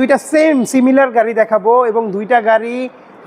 দুইটা same similar গাড়ি দেখাবো এবং দুইটা গাড়ি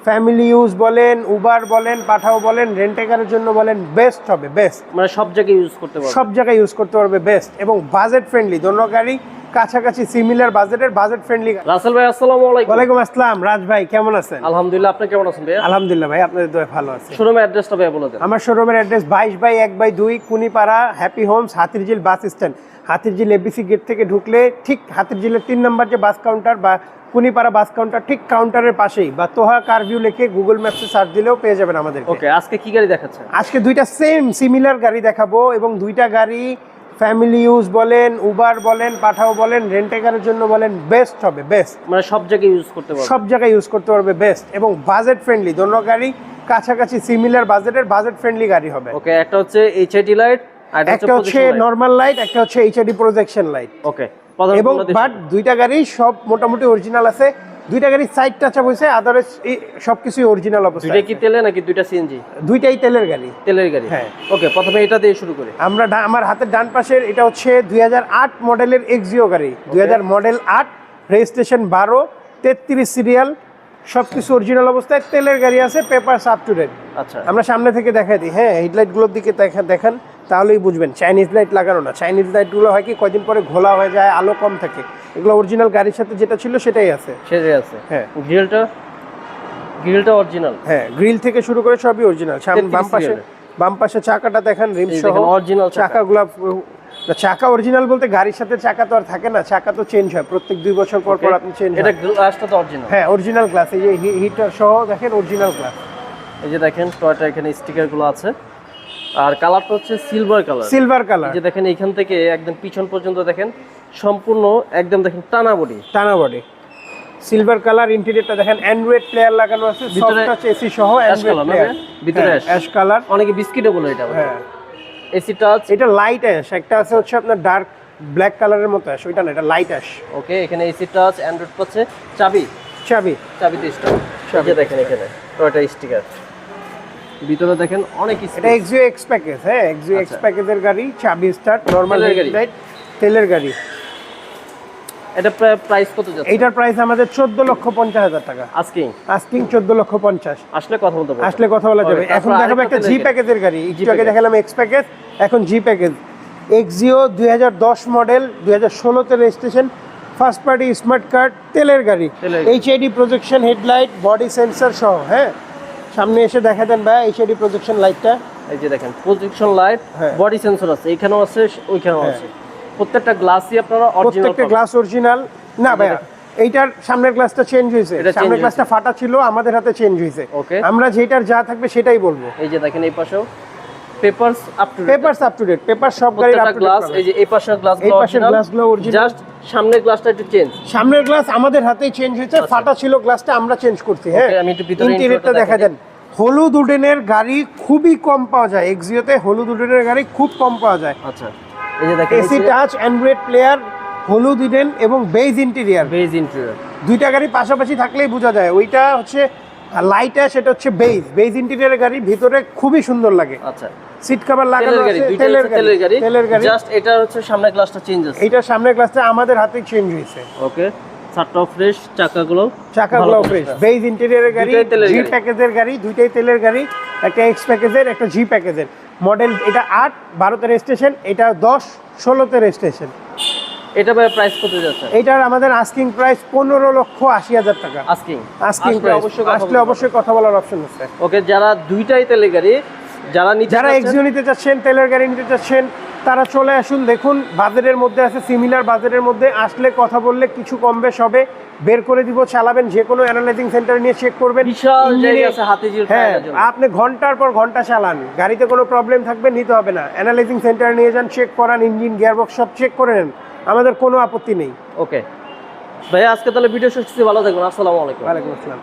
ফ্যামিলি ইউজ বলেন উবার বলেন পাঠাও বলেন রেন্টেকারের জন্য বলেন বেস্ট হবে বেস্ট মানে সব জায়গায় ইউজ করতে পারবে। সব জায়গায় ইউজ করতে পারবে বেস্ট এবং বাজেট ফ্রেন্ডলি দোনো গাড়ি কাছাকাছি সিমিলার বাজেটের বাজেট ফ্রেন্ডলি রাসেল ভাই আসসালামু আলাইকুম। ওয়ালাইকুম আসসালাম। রাজ ভাই কেমন আছেন? আলহামদুলিল্লাহ আপনি কেমন আছেন ভাই আলহামদুলিল্লাহ ভাই আপনাদের দোয়া ভালো আছে। শোরুমের অ্যাড্রেসটা ভাই বলে দেন। আমার শোরুমের অ্যাড্রেস বাইশ বাই এক বাই দুই Kunipara happy homes Hatirjheel bus stand Hatirjheel ABC gate থেকে ঢুকলে ঠিক হাতিরঝিলের তিন নম্বর যে বাস কাউন্টার বা কুনিপাড়া বাস কাউন্টার ঠিক কাউন্টারের পাশেই। বা তোহা কারভিউ লিখে গুগল ম্যাপসে সার্চ দিলেও পেয়ে যাবেন আমাদের ওকে আজকে কি গাড়ি দেখাচ্ছেন? আজকে দুইটা সেম সিমিলার গাড়ি দেখাবো এবং দুইটা গাড়ি ফ্যামিলি ইউজ বলেন উবার বলেন পাঠাও বলেন রেন্টেকারের জন্য বলেন বেস্ট হবে বেস্ট মানে সব জায়গায় ইউজ করতে পারব। সব জায়গায় ইউজ করতে পারবে বেস্ট এবং বাজেট ফ্রেন্ডলি দোনো গাড়ি কাছাকাছি সিমিলার বাজেটের বাজেট ফ্রেন্ডলি গাড়ি হবে। ওকে একটা হচ্ছে এইচআইডি লাইট একটা হচ্ছে নর্মাল লাইট একটা হচ্ছে এইচআইডি প্রজেকশন লাইট ওকে এবং বাট দুইটা গাড়ি সব মোটামুটি অরিজিনাল আছে। দুইটা গাড়ি সাইড টাচ আপ হয়েছে আদারওয়াইজ সবকিছুই অরিজিনাল অবস্থা দুইটা কি তেলে নাকি দুইটা সিএনজি দুইটাই তেলের গাড়ি। তেলের গাড়ি। হ্যাঁ। ওকে প্রথমে এটা দিয়ে শুরু করি। আমরা আমার হাতের ডান পাশের এটা হচ্ছে দুই হাজার আট মডেলের এক্সিও গাড়ি। দুই মডেল আট রেজিস্ট্রেশন বারো তেত্রিশ সিরিয়াল সব কিছু অরিজিনাল অবস্থায় তেলের গাড়ি আছে পেপার আপ টু ডেট আচ্ছা। আমরা সামনে থেকে দেখাই দিই। হ্যাঁ হেডলাইটগুলোর দিকে দেখা- দেখান। তাহলেই বুঝবেন। চাইনিজ লাইট লাগানো না। চাইনিজ লাইটগুলো হয় কি কয়দিন পরে ঘোলা হয়ে যায় আলো কম থাকে। এগুলো অরিজিনাল গাড়ির সাথে যেটা ছিল সেটাই আছে। সেরে আছে। হ্যাঁ। গ্রিলটা গ্রিলটা অরিজিনাল হ্যাঁ গ্রিল থেকে শুরু করে সবই অরিজিনাল সামনে বাম পাশে বাম পাশে চাকাটা দেখেন রিম সহ। অরিজিনাল চাকা। চাকাগুলো না, চাকা অরিজিনাল বলতে গাড়ির সাথে চাকা তো আর থাকে না। চাকা তো চেঞ্জ হয়। প্রত্যেক দুই বছর পর পর আপনি চেঞ্জ এটা গ্লাসটা তো অরিজিনাল হ্যাঁ অরিজিনাল গ্লাস এই যে হিটার সহ দেখেন অরিজিনাল গ্লাস এই যে দেখেন টয়টা এখানে স্টিকারগুলো আছে। আর কালারটা হচ্ছে সিলভার কালার সিলভার কালার যে দেখেন এইখান থেকে একদম পিছন পর্যন্ত দেখেন সম্পূর্ণ একদম দেখেন টানা বডি টানা বডি সিলভার কালার ইন্টেরিয়রটা দেখেন অ্যান্ড্রয়েড প্লেয়ার লাগানো আছে সফট ভিতরে টাচ এসি সহ অ্যান্ড্রয়েড প্লেয়ার ভিতরে অ্যাশ কালার অনেকে বিস্কিটও বলে এটা হ্যাঁ। এসি টাচ এটা লাইট অ্যাশ একটা আছে হচ্ছে আপনার ডার্ক ব্ল্যাক কালারের মতো অ্যাশ ওইটা না এটা লাইট অ্যাশ ওকে এখানে এসি টাচ অ্যান্ড্রয়েড পাচ্ছে চাবি? চাবি। চাবিতে স্টার যে দেখেন এখানে টয়টা স্টিকার ভিতরে দেখেন অনেক এটা। এক্সিও এক্স প্যাকেজ হ্যাঁ এক্সিও এক্স। প্যাকেজের গাড়ি চাবি স্টার্ট নর্মাল গাড়ি। তেলের গাড়ি। এটা প্রাইস কত যাচ্ছে? এইটার প্রাইস আমাদের চোদ্দ লক্ষ পঞ্চাশ হাজার টাকা। আজকে আস্কিং চোদ্দ লক্ষ পঞ্চাশ। আসলে কথা বলতে আসলে কথা বলা যাবে। এখন দেখাবো একটা জি প্যাকেজের গাড়ি। একটু আগে দেখালাম এক্স প্যাকেজ এখন জি প্যাকেজ এক্সিও দুই হাজার দশ মডেল দুই হাজার ষোলোতে registration first party smart card তেলের গাড়ি। HID projection headlight body sensor সহ হ্যাঁ? সামনে এসে দেখা দেন ভাই এইচআইডি প্রজেকশন লাইটটা এই যে দেখেন প্রজেকশন লাইট। বডি সেন্সর আছে এখানেও আছে ওইখানেও হ্যাঁ। আছে। প্রত্যেকটা গ্লাসই আপনারা অরিজিনাল প্রত্যেকটা গ্লাস অরিজিনাল না ভাইয়া এইটার সামনের গ্লাসটা চেঞ্জ হয়েছে। এটা সামনের। গ্লাসটা ফাটা ছিল আমাদের হাতে চেঞ্জ হয়েছে. আমরা যেটার যা থাকবে সেটাই বলব। এই যে দেখেন এই পাশেও papers up to date papers up to date paper সব গাড়ির আপ টু ডেট গ্লাস এই যে এই পাশের গ্লাস পাশের glassগুলো জাস্ট সামনের গ্লাসটা একটু চেঞ্জ সামনের গ্লাস আমাদের হাতেই চেঞ্জ হয়েছে ফাটা ছিল গ্লাসটা আমরা চেঞ্জ করছি হ্যাঁ। আচ্ছা। আমি একটু ভিতরে ইন্টেরিয়রটা দেখা দেন। হলুদ উডেনের গাড়ি খুবই কম পাওয়া যায় এক্সিওতে হলুদ উডেনের গাড়ি খুব কম পাওয়া যায়। আচ্ছা এই যে দেখেন এসি টাচ অ্যান্ড্রয়েড প্লেয়ার হলুদ উডেন এবং বেজ ইন্টেরিয়ার বেজ ইন্টেরিয়র দুইটা গাড়ি পাশাপাশি থাকলেই বোঝা যায় ওইটা হচ্ছে লাইটা সেটা হচ্ছে বেজ বেজ ইন্টেরিয়ারের গাড়ি ভিতরে খুবই সুন্দর লাগে। আচ্ছা। সিট কভার লাগানো আছে তেলের গাড়ি তেলের গাড়ি। জাস্ট এটা হচ্ছে সামনের গ্লাসটা চেঞ্জ আছে। এইটার সামনের গ্লাসটা আমাদের হাতেই চেঞ্জ হয়েছে। ওকে সাতটাও ফ্রেশ চাকাগুলো চাকাগুলো ফ্রেশ বেজ ইন্টেরিয়রের গাড়ি জি প্যাকেজের গাড়ি। দুইটাই তেলের গাড়ি একটা এক্স প্যাকেজের একটা জি প্যাকেজের মডেল এটা আট বারোতে রেজিস্ট্রেশন এটা দশ ষোলোতে রেজিস্ট্রেশন এটা ভাই প্রাইস কত যাচ্ছে? এইটার আমাদের আস্কিং প্রাইস পনেরো লক্ষ আশি হাজার টাকা। আস্কিং আস্কিং প্রাইস অবশ্যই আসলে অবশ্যই কথা বলার অপশন আছে। ওকে যারা দুইটাই তেলের গাড়ি যারা যারা এক্সিও নিতে চাচ্ছেন তেলের গাড়ি নিতে চাচ্ছেন তারা চলে আসুন। দেখুন বাজারের মধ্যে আছে সিমিলার বাজারের মধ্যে। আসলে কথা বললে কিছু কম বেশ হবে। বের করে দিব চালাবেন যে কোনো অ্যানালাইজিং সেন্টারে নিয়ে চেক করবেন। হ্যাঁ আপনি ঘণ্টার পর ঘণ্টা চালান। গাড়িতে কোনো প্রবলেম থাকবে নিতে হবে না। অ্যানালাইজিং সেন্টারে নিয়ে যান চেক করান ইঞ্জিন গিয়ারবক্স সব চেক করে নেন। আমাদের কোনো আপত্তি নেই। ওকে ভাইয়া আজকে তাহলে ভিডিও শেষ ভালো থাকবেন। আসসালামু আলাইকুম। ওয়ালাইকুম আসসালাম।